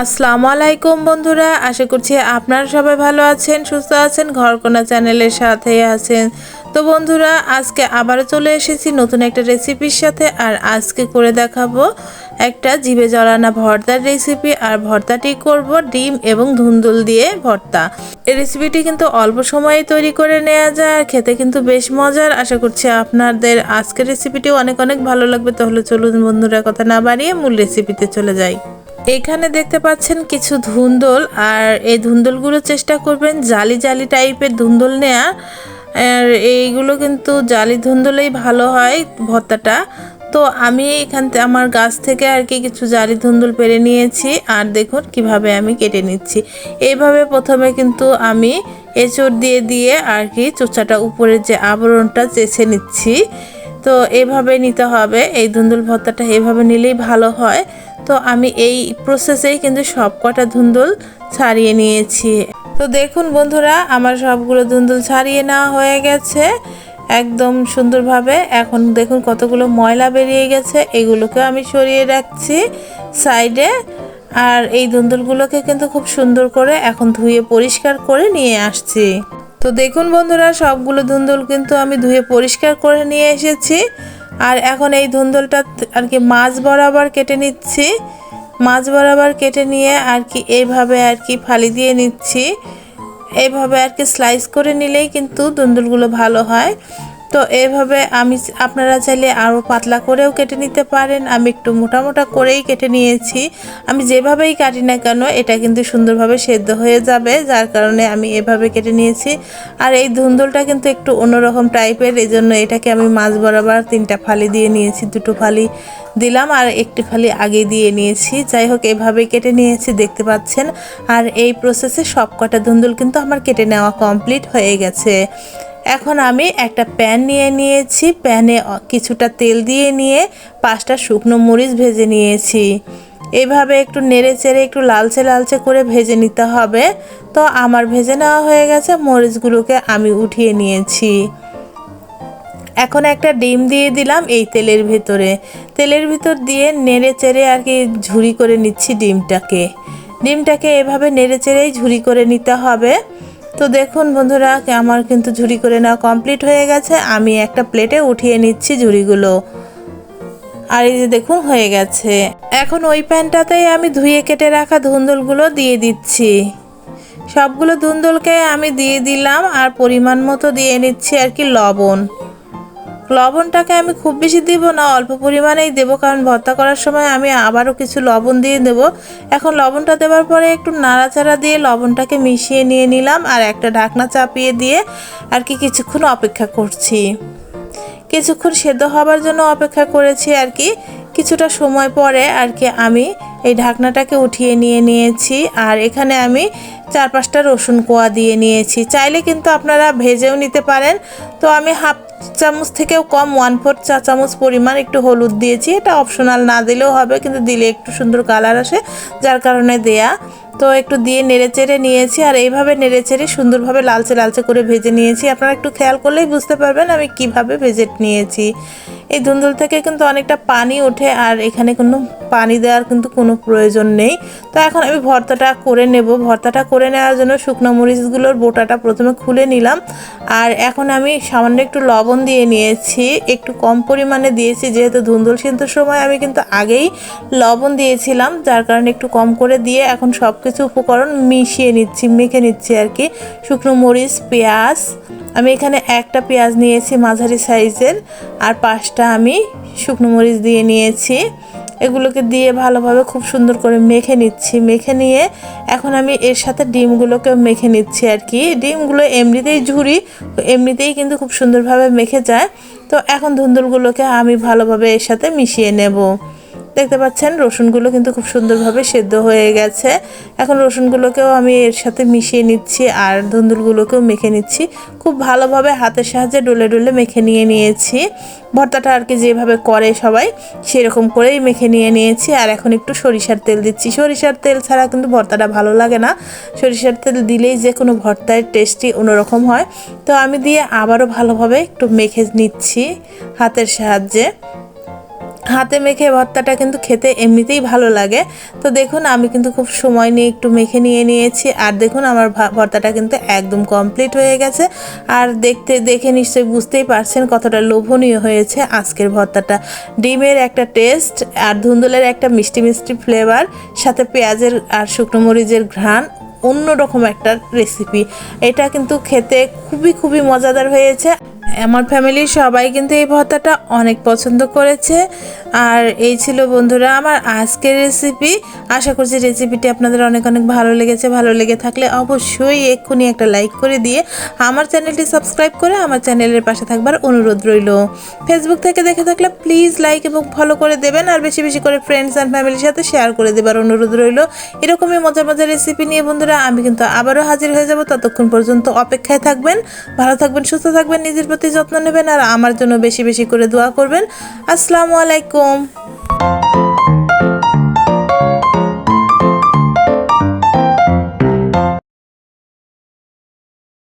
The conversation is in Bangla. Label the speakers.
Speaker 1: আসসালামু আলাইকুম বন্ধুরা, আশা করছি আপনারা সবাই ভালো আছেন, সুস্থ আছেন, ঘরকোনা চ্যানেলের সাথে আছেন। তো বন্ধুরা, আজকে আবারও চলে এসেছি নতুন একটা রেসিপির সাথে আর আজকে করে দেখাবো একটা জিভে জড়ানা ভর্তার রেসিপি আর ভর্তাটি করব ডিম এবং ধুন্দুল দিয়ে ভর্তা। এই রেসিপিটি কিন্তু অল্প সময়ে তৈরি করে নেওয়া যায় আর খেতে কিন্তু বেশ মজার। আশা করছি আপনাদের আজকের রেসিপিটি অনেক অনেক ভালো লাগবে, তাহলে চলুন বন্ধুরা, কথা না বাড়িয়ে মূল রেসিপিতে চলে যাই। এখানে দেখতে পাচ্ছেন কিছু ধুন্দল, আর এই ধুন্দলগুলো চেষ্টা করবেন জালি জালি টাইপের ধুন্দল নেয়া। আর এইগুলো কিন্তু জালি ধুন্দলেই ভালো হয় ভর্তাটা। তো আমি এখান থেকে আমার গাছ থেকে আর কি কিছু জালি ধুন্দুল পেরে নিয়েছি, আর দেখুন কীভাবে আমি কেটে নিচ্ছি। এইভাবে প্রথমে কিন্তু আমি এঁচড় দিয়ে দিয়ে আর কি চোচাটা উপরের যে আবরণটা চেছে নিচ্ছি। তো এভাবে নিতে হবে, এই ধুন্দুল ভর্তাটা এভাবে নিলেই ভালো হয়। তো আমি এই প্রসেসেই কিন্তু সব কটা ধুন্দুল ছাড়িয়ে নিয়েছি। তো দেখুন বন্ধুরা, আমার সবগুলো ধুন্দুল ছাড়িয়ে নেওয়া হয়ে গেছে। একদম সুন্দরভাবে এখন দেখুন কতগুলো ময়লা বেরিয়ে গেছে, এগুলোকে আমি সরিয়ে রাখছি সাইডে। আর এই ধুন্দুলগুলোকে কিন্তু খুব সুন্দর করে এখন ধুয়ে পরিষ্কার করে নিয়ে আসছি। তো দেখুন বন্ধুরা, সবগুলো ধুন্দুল কিন্তু আমি ধুয়ে পরিষ্কার করে নিয়ে এসেছি। আর এখন এই ধুন্দুলটা আর কি মাছ বরাবর কেটে নিচ্ছি। মাছ বরাবর কেটে নিয়ে আর কি এইভাবে আর কি ফালি দিয়ে নিচ্ছি। এইভাবে আর কি স্লাইস করে নিলেই কিন্তু ধুন্দুলগুলো ভালো হয়। তো এইভাবে আমি আপনারা চাইলে আরও পাতলা করেও কেটে নিতে পারেন। আমি একটু মোটা মোটা করেই কেটে নিয়েছি। আমি যেভাবেই কাটি না কেন, এটা কিন্তু সুন্দরভাবে সেদ্ধ হয়ে যাবে, যার কারণে আমি এভাবে কেটে নিয়েছি। আর এই ধুন্দুলটা কিন্তু একটু অন্যরকম টাইপের এই জন্য এটাকে আমি মাছ বরাবর তিনটা ফালি দিয়ে নিয়েছি, দুটো ফালি দিলাম আর একটি ফালি আগে দিয়ে নিয়েছি। যাই হোক, এভাবেই কেটে নিয়েছি, দেখতে পাচ্ছেন। আর এই প্রসেসে সব কটা ধুন্দুল কিন্তু আমার কেটে নেওয়া কমপ্লিট হয়ে গেছে। এখন আমি একটা প্যান নিয়ে নিয়েছি। প্যানে কিছুটা তেল দিয়ে নিয়ে পাঁচটা শুকনো মরিচ ভেজে নিয়েছি। এভাবে একটু নেড়ে চেড়ে একটু লালচে লালচে করে ভেজে নিতে হবে। তো আমার ভেজে নেওয়া হয়ে গেছে, মরিচগুলোকে আমি উঠিয়ে নিয়েছি। এখন একটা ডিম দিয়ে দিলাম এই তেলের ভেতরে। তেলের ভিতর দিয়ে নেড়ে চেড়ে আর কি ঝুরি করে নিচ্ছি ডিমটাকে। ডিমটাকে এভাবে নেড়ে চেড়েই ঝুরি করে নিতে হবে। তো দেখুন বন্ধুরা আমার কিন্তু ঝুড়ি করে না কমপ্লিট হয়ে গেছে। আমি একটা প্লেটে উঠিয়ে নিচ্ছি ঝুড়িগুলো। আর এই যে দেখুন, হয়ে গেছে। এখন ওই প্যানটাতেই আমি ধুয়ে কেটে রাখা ধুন্দুলগুলো দিয়ে দিচ্ছি। সবগুলো ধুন্দুলকে আমি দিয়ে দিলাম আর পরিমাণ মতো দিয়ে নিচ্ছি আর কি লবণ। লবণটাকে আমি খুব বেশি দিব না, অল্প পরিমাণেই দেব, কারণ ভর্তা করার সময় আমি আবারও কিছু লবণ দিয়ে দেব। এখন লবণটা দেওয়ার পরে একটু নাড়াচাড়া দিয়ে লবণটাকে মিশিয়ে নিয়ে নিলাম আর একটা ঢাকনা চাপিয়ে দিয়ে আর কি কিছুক্ষণ অপেক্ষা করছি। কিছুক্ষণ সেদ্ধ হবার জন্য অপেক্ষা করেছি আর কি। কিছুটা সময় পরে আর কি আমি এই ঢাকনাটাকে উঠিয়ে নিয়ে নিয়েছি আর এখানে আমি চার পাঁচটা রসুন কোয়া দিয়ে নিয়েছি। চাইলে কিন্তু আপনারা ভেজেও নিতে পারেন। তো আমি হাফ চামচ থেকেও কম ওয়ান ফোর চা চামচ পরিমাণ একটু হলুদ দিয়েছি। এটা অপশনাল না দিলেও হবে, কিন্তু দিলে একটু সুন্দর কালার আসে, যার কারণে দেয়া। তো একটু দিয়ে নেড়ে চেড়ে নিয়েছি আর এইভাবে নেড়ে চেড়ে সুন্দরভাবে লালচে লালচে করে ভেজে নিয়েছি। আপনারা একটু খেয়াল করলেই বুঝতে পারবেন আমি কীভাবে ভেজে নিয়েছি। এই ধুন্দুল থেকে কিন্তু অনেকটা পানি ওঠে আর এখানে কোনো পানি দেওয়ার কিন্তু কোনো প্রয়োজন নেই। তো এখন আমি ভর্তাটা করে নেব। ভর্তাটা করে নেওয়ার জন্য শুকনো মরিচগুলোর বোটাটা প্রথমে খুলে নিলাম আর এখন আমি সামান্য একটু লবণ দিয়ে নিয়েছি। একটু কম পরিমাণে দিয়েছি যেহেতু ধুন্দুল সিদ্ধর সময় আমি কিন্তু আগেই লবণ দিয়েছিলাম, যার কারণে একটু কম করে দিয়ে এখন সব কিছু উপকরণ মিশিয়ে নিচ্ছি, মেখে নিচ্ছি আর কি। শুকনো মরিচ, পেঁয়াজ। আমি এখানে একটা পেঁয়াজ নিয়েছি মাঝারি সাইজের, আর পাঁচটা আমি শুকনো মরিচ দিয়ে নিয়েছি। এগুলোকে দিয়ে ভালোভাবে খুব সুন্দর করে মেখে নিচ্ছি। মেখে নিয়ে এখন আমি এর সাথে ডিমগুলোকে মেখে নিচ্ছি আর কি। ডিমগুলো এমনিতেই ঝুরি এমনিতেই কিন্তু খুব সুন্দরভাবে মেখে যায়। তো এখন ধুন্দুলগুলোকে আমি ভালোভাবে এর সাথে মিশিয়ে নেব। দেখতে পাচ্ছেন, রসুনগুলো কিন্তু খুব সুন্দরভাবে সেদ্ধ হয়ে গেছে। এখন রসুনগুলোকেও আমি এর সাথে মিশিয়ে নিচ্ছি আর ধুন্দুলগুলোকেও মেখে নিচ্ছি। খুব ভালোভাবে হাতের সাহায্যে ডলে ডলে মেখে নিয়ে নিয়েছি। ভর্তাটা আর কি যেভাবে করে সবাই, সেরকম করেই মেখে নিয়ে নিয়েছি। আর এখন একটু সরিষার তেল দিচ্ছি। সরিষার তেল ছাড়া কিন্তু ভর্তাটা ভালো লাগে না। সরিষার তেল দিলেই যে কোনো ভর্তার টেস্টই অন্যরকম হয়। তো আমি দিয়ে আবারও ভালোভাবে একটু মেখে নিচ্ছি হাতের সাহায্যে। হাতে মেখে ভর্তাটা কিন্তু খেতে এমনিতেই ভালো লাগে। তো দেখুন, আমি কিন্তু খুব সময় নিয়ে একটু মেখে নিয়ে নিয়েছি। আর দেখুন, আমার ভর্তাটা কিন্তু একদম কমপ্লিট হয়ে গেছে। আর দেখতে, দেখে নিশ্চয়ই বুঝতেই পারছেন কতটা লোভনীয় হয়েছে আজকের ভর্তাটা। ডিমের একটা টেস্ট আর ধুন্দুলের একটা মিষ্টি মিষ্টি ফ্লেভার সাথে পেঁয়াজের আর শুকনো মরিচের ঘ্রাণ, অন্যরকম একটা রেসিপি এটা কিন্তু খেতে খুবই খুবই মজাদার হয়েছে। আমার ফ্যামিলির সবাই কিন্তু এই ভর্তাটা অনেক পছন্দ করেছে। আর এই ছিল বন্ধুরা আমার আজকের রেসিপি আশা করছি রেসিপিটি আপনাদের অনেক অনেক ভালো লেগেছে। ভালো লেগে থাকলে অবশ্যই এক্ষুনি একটা লাইক করে দিয়ে আমার চ্যানেলটি সাবস্ক্রাইব করে আমার চ্যানেলের পাশে থাকবার অনুরোধ রইল। ফেসবুক থেকে দেখে থাকলে প্লিজ লাইক এবং ফলো করে দেবেন আর বেশি বেশি করে ফ্রেন্ডস অ্যান্ড ফ্যামিলির সাথে শেয়ার করে দেবার অনুরোধ রইল। এরকমই মজার মজার রেসিপি নিয়ে বন্ধুরা আমি কিন্তু আবারও হাজির হয়ে যাব। ততক্ষণ পর্যন্ত অপেক্ষায় থাকবেন, ভালো থাকবেন, সুস্থ থাকবেন, নিজের প্রতি যত্ন নেবেন আর আমার জন্য বেশি বেশি করে দোয়া করবেন। আসসালামু আলাইকুম।